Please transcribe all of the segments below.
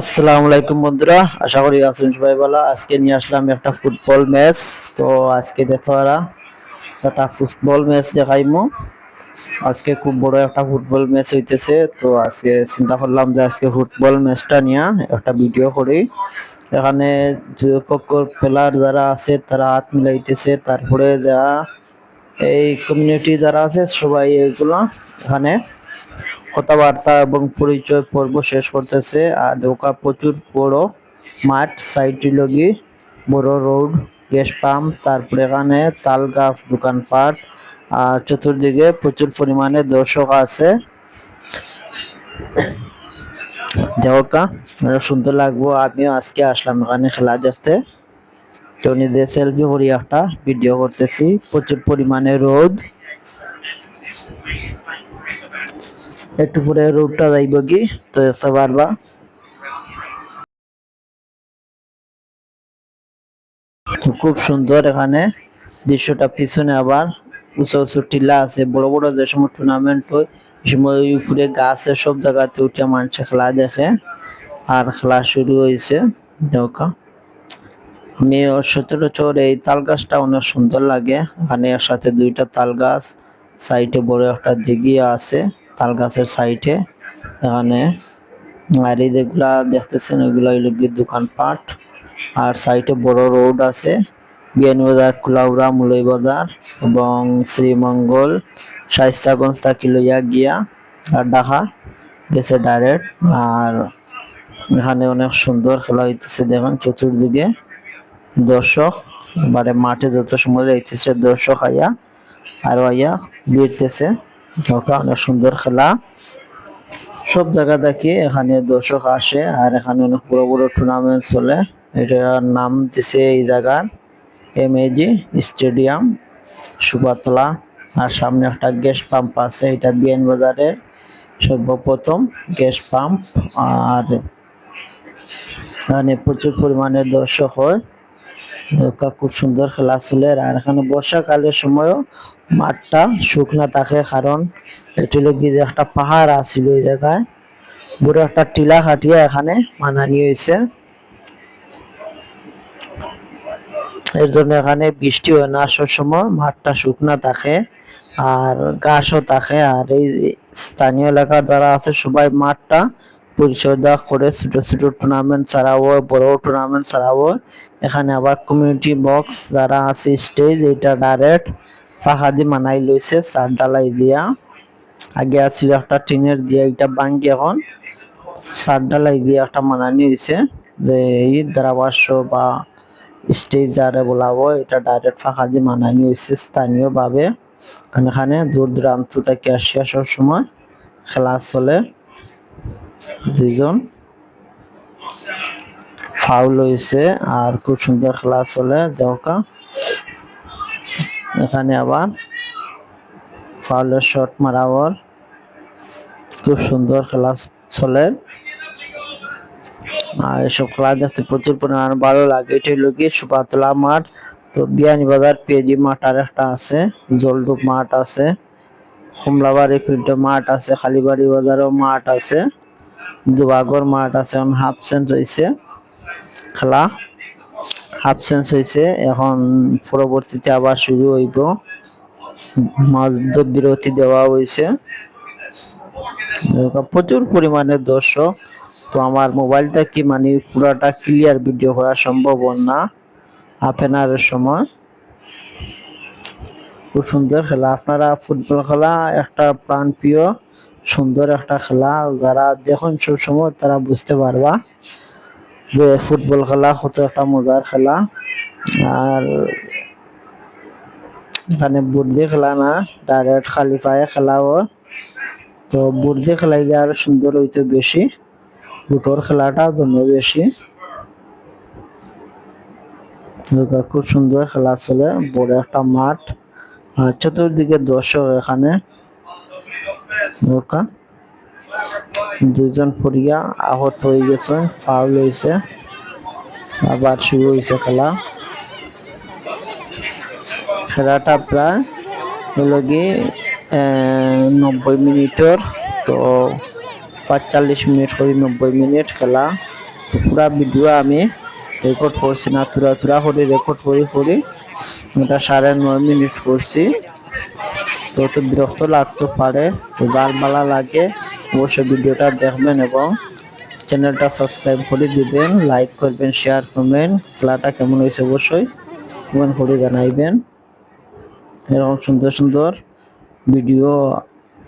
আসসালামু আলাইকুম বন্ধুরা, আশা করি আছেন সবাই ভালো। আজকে নিয়ে আসলাম একটা ফুটবল ম্যাচ। তো আজকে দেখো ওরা একটা ফুটবল ম্যাচ দেখাইমু। আজকে খুব বড় একটা ফুটবল ম্যাচ হইতেছে। তো আজকে চিন্তা করলাম যে আজকে ফুটবল ম্যাচটা নিয়ে একটা ভিডিও করি। এখানে দুই পক্ষর প্লেয়ার যারা আছে, তারা হাত মিলাইতেছে। তারপরে যারা এই কমিউনিটি যারা আছে, সবাই এগুলো এখানে কথাবার্তা এবং পরিচয় পর্ব শেষ করতেছে। আর দোকা প্রচুর বড় মাঠ সাইডটি লগি বড় রোড, গ্যাস পাম্প, তারপরে এখানে তাল গাছ, দোকানপাট, আর চতুর্দিকে প্রচুর পরিমাণে দর্শক আছে। অনেক সুন্দর লাগবো। আমিও আজকে আসলাম এখানে খেলা দেখতে। তো নিজে সেলফি করি একটা ভিডিও করতেছি। প্রচুর পরিমাণে রোদ। একটু পরে রোডটা যাইব কি? তো পারবা তো খুব সুন্দর এখানে। দৃশ্যটা পিছনে আবার উঁচু উঁচু টিলা আছে। বড় বড় যে সময় টুর্নামেন্ট হয় সময় উপরে গাছে সব জায়গাতে উঠে মানুষ খেলা দেখে। আর খেলা শুরু হয়েছে। দেখা। আমি সচরাচর এই তাল গাছটা অনেক সুন্দর লাগে। এখানে একসাথে দুইটা তাল গাছ, সাইডে বড় একটা দিঘি আছে। তাল গাছের সাইডে এখানে আর এই যেগুলা দেখতেছেন, ওইগুলা গিয়ে দোকানপাট। আর সাইডে বড় রোড আছে বিয়ানীবাজার মুলই বাজার এবং শ্রীমঙ্গল শাইস্তাগঞ্জ তাকি লইয়া গিয়া আর ঢাকা গেছে ডাইরেক্ট আর এখানে অনেক সুন্দর খেলা হইতেছে, দেখেন চতুর্দিকে। দর্শক, এবারে মাঠে যত সময় যাইতেছে, দর্শক আইয়া, আর আইয়া বিরতেছে ওটা অনেক সুন্দর খেলা। সব জায়গা থেকে এখানে দর্শক আসে, আর এখানে অনেক বড় বড় টুর্নামেন্ট চলে। এটার নাম দিছে এই জায়গার এম এজি স্টেডিয়াম সুপাতলা আর সামনে একটা গ্যাস পাম্প আছে, এটা বিএন বাজারের সর্বপ্রথম গ্যাস পাম্প। আর এখানে প্রচুর পরিমাণে দর্শক হয়। দেখা, খুব সুন্দর খেলা চলে। আর এখানে বর্ষাকালের সময়ও মাঠটা শুকনা থাকে, কারণ এটি হলো কি যে একটা পাহাড় আছিল ওই জায়গায়। বড় একটা টিলা খাটিয়া এখানে মানানি হয়েছে। এর জন্য এখানে বৃষ্টি হয় না আসার সময় মাঠটা শুকনা থাকে আর ঘাসও থাকে। আর এই স্থানীয় এলাকার যারা আছে, সবাই মাঠটা পরিচর্যা করে ছোট ছোট টুর্নামেন্ট ছাড়াও বড় টুর্নামেন্ট ছাড়াও এখানে আবার কমিউনিটি বক্স যারা আছে স্টেজ এটা ডাইরেক্ট ফাঁকা দিয়ে মানাই লইছে, চার ডালাই দিয়া। আগে আছিল একটা টিনের দিয়ে, এটা ভাঙ্গি এখন। চার ডালাই দিয়ে একটা মানানি হয়েছে যে এই ধারাভাষ্য বা স্টেজ যারে বলাবো, এটা ডাইরেক্ট ফাঁকা দিয়ে মানানি হয়েছে স্থানীয়ভাবে। এখানে দূর দূরান্ত থেকে আসিয়া সব সময়, খেলা চলে। দুইজন। ফাউল হয়েছে আর খুব সুন্দর খেলা চলে দেওকা এখানে আবার ফাউলের শট মারাবার খুব সুন্দর খেলা চলে। আর এসব খেলা দেখতে প্রচুর পরিমাণ ভালো লাগে। এটা হলো গিয়ে সুপাতলা মাঠ। তো বিয়ানীবাজার পেজি মাঠ আর একটা আছে জলডুব মাঠ আছে। কমলাবাড়ি ফিল্ড মাঠ আছে, খালিবাড়ি বাজারও মাঠ আছে। দুবাগর মাঠ আছে, এখন হাফ সেন্স হয়েছে খেলা হাফ সেন্স হয়েছে এখন পরবর্তীতে আবার শুরু হইব। মজদুর বিরতি দেওয়া হয়েছে প্রচুর পরিমাণে দর্শক। তো আমার মোবাইলটা কি মানে পুরাটা ক্লিয়ার ভিডিও করা সম্ভব না? আওয়ারের সময়। খুব সুন্দর খেলা। আপনারা ফুটবল খেলা একটা প্রাণ প্রিয় সুন্দর একটা খেলা যারা দেখুন সব সময় তারা বুঝতে পারবা যে ফুটবল খেলা কত একটা মজার খেলা। আর এখানে বুর্দি খেলা না ডাইরেক্ট খালি পায়ে খেলা হয় তো বুর্দি খেলাইলে আর সুন্দর হইতো বেশি বুটোর খেলাটা জন্য বেশি। খুব সুন্দর খেলা চলে, বড় একটা মাঠ। আর চতুর্দিকে দর্শক এখানে। দুজন পড়িয়া আহত হয়ে গেছে, ফাউল হয়েছে, আবার শুরু হয়েছে খেলা। খেলাটা প্রায় হলো নব্বই মিনিটের, তো পাঁচচল্লিশ মিনিট করে নব্বই মিনিট খেলা। পুরা ভিডিও আমি রেকর্ড করছি না, তুরা তুরা করে রেকর্ড করি করি এটা সাড়ে নয় মিনিট করছি। তো বিরক্ত লাগতে পারে ভালো লাগে, অবশ্যই ভিডিওটা দেখবেন এবং চ্যানেলটা সাবস্ক্রাইব করে দিবেন, লাইক করবেন শেয়ার করবেন, খেলাটা কেমন হয়েছে অবশ্যই কমেন্ট করে জানাইবেন। এরকম সুন্দর সুন্দর ভিডিও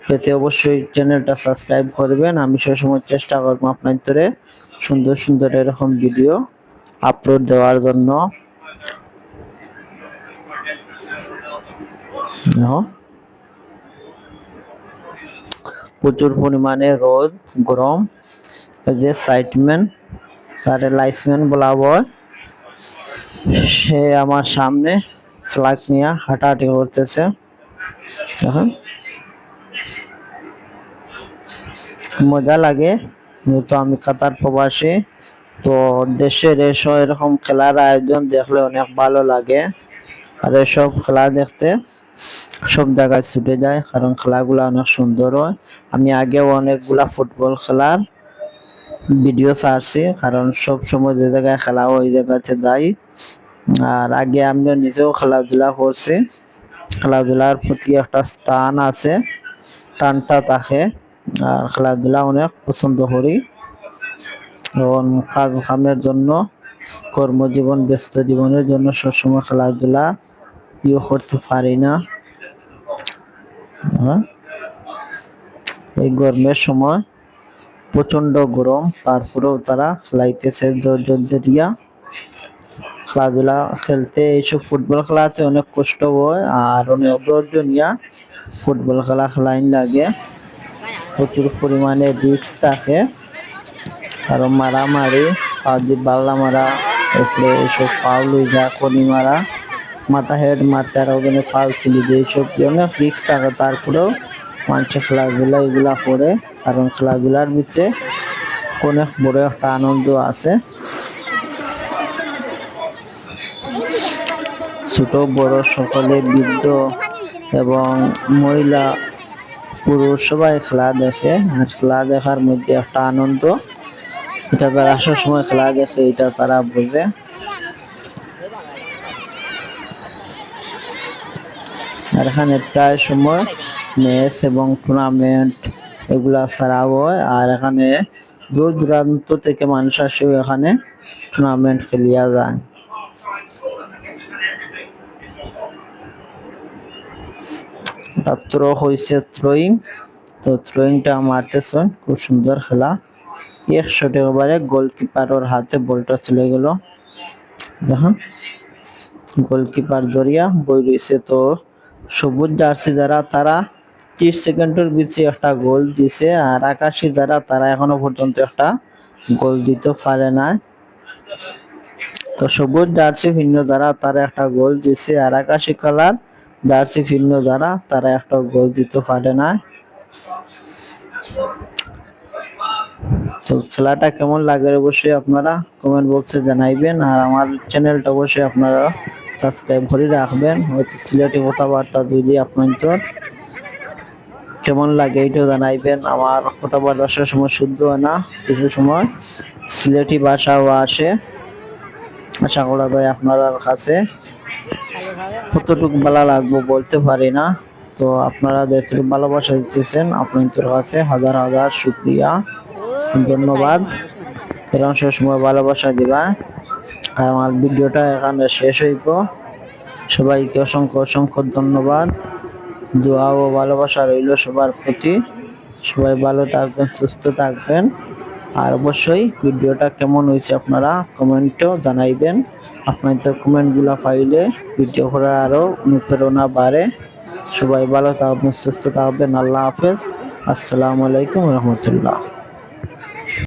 পেতে অবশ্যই চ্যানেলটা সাবস্ক্রাইব করবেন। আমি সবসময় চেষ্টা করব আপনার ধরে সুন্দর সুন্দর এরকম ভিডিও আপলোড দেওয়ার জন্য দেখো, প্রচুর পরিমাণে রোদ, গরম যে সাইটম্যান তারে লাইসম্যান বলা হয়। সে আমার সামনে ফ্ল্যাগ নিয়ে হাঁটাহাঁটি করতেছে। এখন মজা লাগে, যেহেতু আমি কাতার প্রবাসী, তো দেশের এসব এরকম খেলার আয়োজন দেখলে অনেক ভালো লাগে। আর এসব খেলা দেখতে সব জায়গায় ছুটে যায়, কারণ খেলাগুলো অনেক সুন্দর হয়। আমি আগেও অনেকগুলা ফুটবল খেলার ভিডিও ছাড়ছি, কারণ সব সময় যে জায়গায় খেলা ওই জায়গাতে যাই। আর আগে আমিও নিজেও খেলাধুলা করছি। খেলাধুলার প্রতি একটা স্থান আছে, টানটা থাকে, আর খেলাধুলা অনেক পছন্দ করি। এবং কাজ কামের জন্য, কর্মজীবন, ব্যস্ত জীবনের জন্য সবসময় খেলাধুলা ইয়ে করতে পারি না? এই গরমের সময় প্রচণ্ড গরম, তারপরেও তারা ধরিয়া খেলাধুলা খেলতে এইসব ফুটবল খেলাতে অনেক কষ্ট হয়, আর অনেক ধৈর্য নিয়া ফুটবল খেলা খেলাইন লাগে। প্রচুর পরিমাণে রিক্স থাকে। আর মারামারি পা দিয়ে বাল্লা মারা, এরপরে এইসব হয়ে যায় কনি মারা। মাথা হেড মারতে আর ওখানে ফাউল তুলে দিয়ে এইসব অনেক রিক্স থাকে। তারপরেও মানুষের খেলাধুলা এগুলা করে, কারণ খেলাধুলার ভিতরে অনেক বড় একটা আনন্দ আছে। ছোট, বড় সকলে বৃদ্ধ এবং মহিলা, পুরুষ সবাই খেলা দেখে, আর খেলা দেখার মধ্যে একটা আনন্দ। এটা তারা আসার সময় খেলা দেখে, এটা তারা বোঝে। আর এখানে প্রায় সময় ম্যাচ এবং টুর্নামেন্ট এগুলা ছাড়া হয়। আর এখানে দূর দূরান্ত থেকে মানুষ আসেও এখানে টুর্নামেন্ট খেলিয়া যায়। মাত্র হয়েছে থ্রোয়িং তো থ্রোয়িংটা মারতেছেন খুব সুন্দর খেলা। একশো ওভারে গোলকিপারের হাতে বলটা চলে গেল। দেখুন, গোলকিপার দরিয়া বই রয়েছে তো সবুজ জার্সি যারা, তারা ত্রিশ সেকেন্ডের বেশি একটা গোল দিছে আর আকাশি যারা, তারা এখনও পর্যন্ত একটা গোল দিতে পারে না তো সবুজ জার্সি ভিন্ন যারা, তারা একটা গোল দিছে আর আকাশি কালার জার্সি ভিন্ন যারা, তারা একটা গোল দিতে পারে না তো খেলাটা কেমন লাগে অবশ্যই আপনারা কমেন্ট বক্সে জানাইবেন। আর আমার চ্যানেলটা অবশ্যই আপনারা সাবস্ক্রাইব করে রাখবেন। হয়তো সিলেটি কথাবার্তা দিয়ে আপনার কেমন লাগে এটাও জানাইবেন। আমার কথাবার্তা সব সময় শুদ্ধ হয় না। কিছু সময় সিলেটি ভাষাও আসে। আশা করা যায় আপনার কাছে কতটুকু ভালো লাগবো বলতে পারি না। তো আপনারা যেটুকু ভালোবাসা দিতেছেন আপনাদের কাছে হাজার হাজার শুক্রিয়া। ধন্যবাদ। এরকম সময় ভালোবাসা দিবা। আর আমার ভিডিওটা এখানে শেষ হইব। সবাইকে অসংখ্য অসংখ্য ধন্যবাদ। দোয়া ও ভালোবাসা রইল সবার প্রতি। সবাই ভালো থাকবেন, সুস্থ থাকবেন। আর অবশ্যই ভিডিওটা কেমন হয়েছে আপনারা কমেন্টও জানাইবেন। আপনাদের কমেন্টগুলো পাইলে ভিডিও করার আরও অনুপ্রেরণা বাড়ে। সবাই ভালো থাকবেন, সুস্থ থাকবেন। আল্লাহ হাফেজ। আসসালামু আলাইকুম রহমতুল্লাহ।